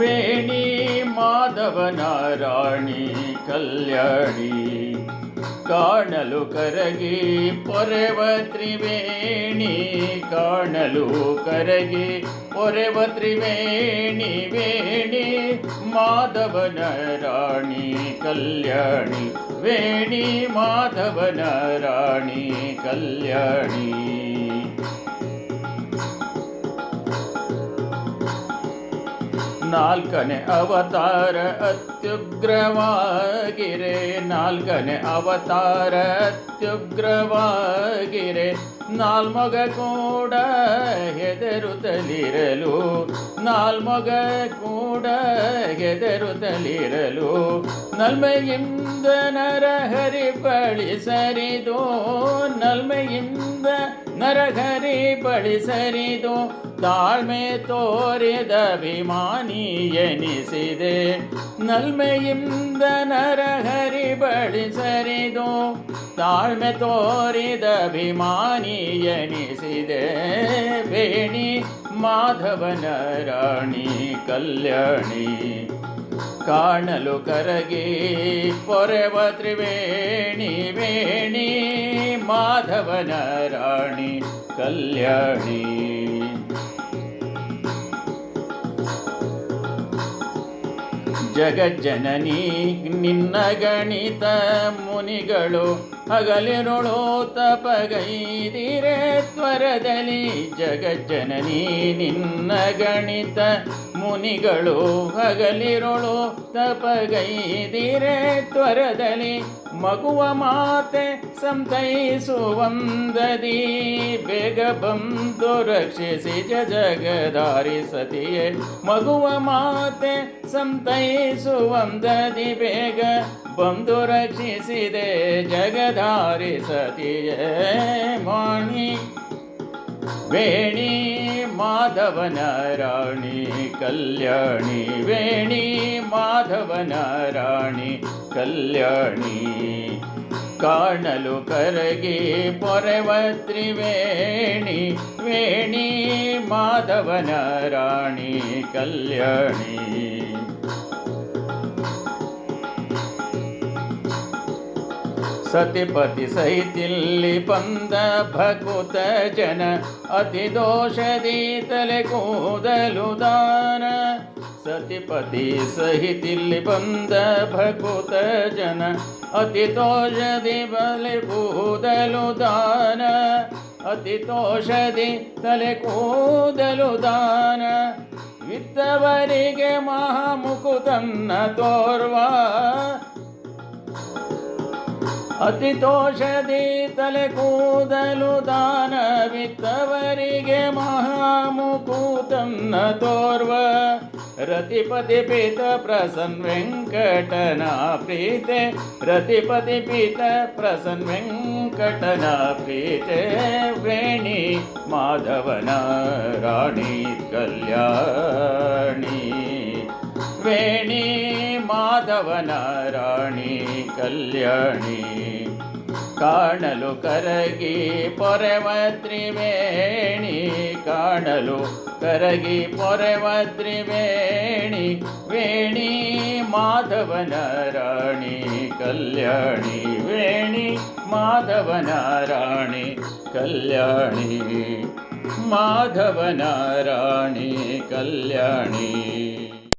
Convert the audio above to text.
ವೇಣಿ ಮಾಧವನ ರಾಣಿ ಕಲ್ಯಾಣಿ. ಕಾಣಲು ಕರಗಿ ಪೊರೆವ ತ್ರಿವೇಣಿ, ಕಾಣಲು ಕರಗಿ ಪೊರೆವ ತ್ರಿವೇಣಿ, ವೇಣಿ ಮಾಧವನ ರಾಣಿ ಕಲ್ಯಾಣಿ. ವೇಣಿ ಮಾಧವನ ರಾಣಿ ಕಲ್ಯಾಣಿ. ನಾಲ್ಕನೇ ಅವತಾರ ಅತ್ಯುಗ್ರವಾಗಿರೆ. ನಾಲ್ಕನೇ ಅವತಾರ ಅತ್ಯುಗ್ರವಾಗಿರೆ. ನಾಲ್ಮೊಗ ಕೂಡ ಹೆದರುತ್ತಲಿರಲು. ನಾಲ್ಮೊಗ ಕೂಡ ಹೆದರುತ್ತಲಿರಲು. ನಲ್ಮೆಯಿಂದ ನರಹರಿ ಬಳಿ ಸರಿದು. ನಲ್ಮೆಯಿಂದ ನರಹರಿ ಬಳಿ ಸರಿದು ತಾಳ್ಮೆ ತೋರಿದ ಅಭಿಮಾನಿ ಎನಿಸಿದೆ ನಲ್ಮೆಯಿಂದ ನರಹರಿ ಬಳಿ ಸರಿದು ತಾಳ್ಮೆ ತೋರಿದ ಅಭಿಮಾನಿ ಎನಿಸಿದೆ ವೇಣಿ ಮಾಧವನ ರಾಣಿ ಕಲ್ಯಾಣಿ ಕಾಣಲು ಕರಗಿ, ಪೊರೆವ ತ್ರಿವೇಣಿ ವೇಣಿ, ಮಾಧವನ ರಾಣಿ ಕಲ್ಯಾಣಿ. ಜಗಜ್ಜನನಿ, ನಿನ್ನ ಗಣಿತ ಮುನಿಗಳು, ಹಗಲಿರುಳು ತಪಗೈದಿರೆ ತ್ವರದಲ್ಲಿ. ಜಗಜ್ಜನನಿ, ನಿನ್ನ ಗಣಿತ ಮುನಿಗಳು ಹಗಲಿರುಳು ತಪಗೈದಿರೆ ತ್ವರದಲ್ಲಿ ಮಗುವ ಮಾತೆ ಸಂತೈಸುವಂದದಿ. ಬೇಗ ಬಂದು ರಕ್ಷಿಸಿ ಜಗದಾರಿ ಸತಿಯೇ, ಮಗುವ ಮಾತೆ ಸಂತೈಸುವಂದದಿ. ಬೇಗ ಬಂದು ರಕ್ಷಿಸಿದೆ ಜಗದಾರಿ ಸತಿಯೇ, ಮಾಣಿ ವೇಣಿ, ಮಾಧವನ ರಾಣಿ, ಕಲ್ಯಾಣಿ, ವೇಣಿ, ಮಾಧವನ ರಾಣಿ, ಕಲ್ಯಾಣಿ. ಕಾಣಲು ಕರಗಿ ಪೊರೆವ ತ್ರಿವೇಣಿ ವೇಣಿ, ಮಾಧವನ ರಾಣಿ, ಕಲ್ಯಾಣಿ. ಸತಿಪತಿ ಸಹಿತಿಲ್ಲಿ ಪಂದ ಭಕುತ ಜನ ಅತಿ ದೋಷದಿ ತಲೆ ಕೂದಲು ದಾನ. ಸತಿಪತಿ ಸಹಿತಿಲ್ಲಿ ಬಂದ ಭಕುತ ಜನ ಅತಿ ದೋಷದಿ ಬಲೆ ಕೂದಲು ದಾನ. ಅತಿ ದೋಷದಿ ತಲೆ ಕೂದಲು ದಾನ. ವಿತ್ತವರಿಗೆ ಮಹಾಮುಕುತನ್ನ ತೋರ್ವ. ಅತಿ ತೋಷದಿ ತಲೆ ಕೂದಲು ದಾನವಿತ್ತವರಿಗೆ ಮಹಾಮುಕೂತನ್ನ ತೋರ್ವ. ರತಿಪತಿ ಪೀತ ಪ್ರಸನ್ ವೆಂಕಟನ ಪ್ರೀತೆ. ರತಿಪತಿ ಪೀತ ಪ್ರಸನ್ ವೆಂಕಟನ ಪ್ರೀತೆ. ವೇಣಿ ಮಾಧವನ ರಾಣಿ ಕಲ್ಯಾಣಿ. ವೇಣಿ ಮಾಧವನ ರಾಣಿ ಕಲ್ಯಾಣಿ. ಕಾಣಲು ಕರಗಿ ಪೊರೆವ ತ್ರಿವೇಣಿ ಕಾಣಲು ಕರಗಿ ಪೊರೆವ ತ್ರಿವೇಣಿ ವೇಣಿ ಮಾಧವನ ರಾಣಿ ಕಲ್ಯಾಣಿ. ವೇಣಿ ಮಾಧವನ ರಾಣಿ ಕಲ್ಯಾಣಿ. ಮಾಧವನ ರಾಣಿ ಕಲ್ಯಾಣಿ.